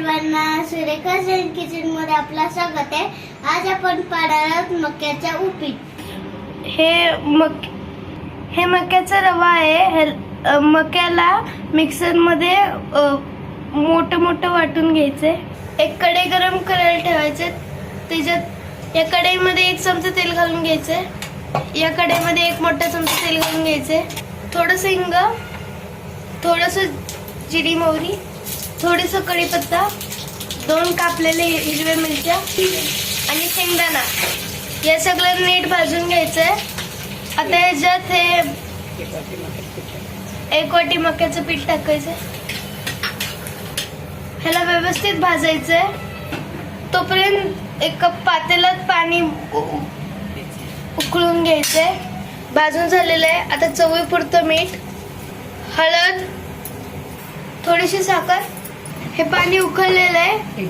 सर्वांना सुरेखा जैन किचनमध्ये आपला स्वागत आहे. आज आपण पाहणार आहोत मक्याच्या उपीट. हे मक हे मक्याचा रवा आहे. हे मक्याला मिक्सरमध्ये मोठं मोठं वाटून घ्यायचे एक कढई गरम करायला ठेवायचे. त्याच्यात या कढईमध्ये एक चमचा तेल घालून घ्यायचे. या कढईमध्ये एक मोठा चमचा तेल घालून घ्यायचे. थोडंसं हिंग थोडंसं जिरी मोहरी थोडस कढीपत्ता दोन कापलेले हिरव्या मिरच्या आणि शेंगदाणा. या सगळं नीट भाजून घ्यायचंय. आता ह्याच्यात हे एक वाटी मक्याचं पीठ टाकायचं ह्याला व्यवस्थित भाजायचंय. तोपर्यंत एक कप पातेलात पाणी उ- उकळून घ्यायचंय. भाजून झालेलं आहे. आता चवीपुरतं मीठ हळद थोडीशी साखर हे पाणी उकळलेलं आहे.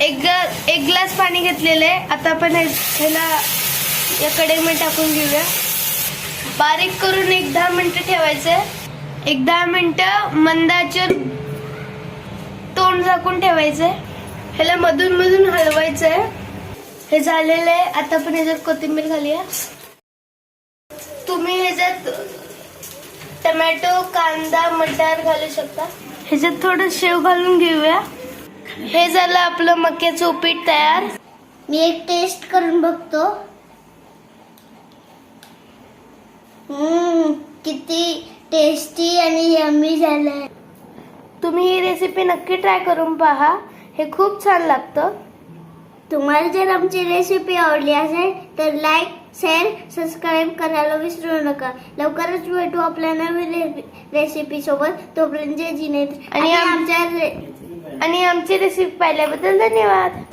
एक ग- एक ग्लास पाणी घेतलेलं आहे. आता आपण ह्याला या कढईमध्ये टाकून घेऊया. बारीक करून एक दहा मिनिटं ठेवायचं एक दहा मिनिटं मंदाचे तोंड झाकून ठेवायचंय ह्याला मधून मधून हलवायचंय हे झालेलं आहे. आता आपण ह्याच्यात कोथिंबीर घालूया. तुम्ही ह्याच्यात टमॅटो कांदा मटार घालू शकता. ह्याच्यात थोडं शेव घालून घेऊया. हे झालं आपलं मक्याचं उपीट तयार. मी एक टेस्ट करून बघतो. हम्म, किती टेस्टी आणि यम्मी झालंय. तुम्ही ही रेसिपी नक्की ट्राय करून पहा. हे खूप छान लागतं. तुम्हाला जर आमची रेसिपी आवडली असेल तर लाईक शेअर सबस्क्राईब करायला विसरू नका. लवकरच भेटू आपल्या नवीन रेसिपी सोबत. तोपर्यंत जय आणि आणि आम- आमच्या आणि आमची रेसिपी पाहिल्याबद्दल धन्यवाद.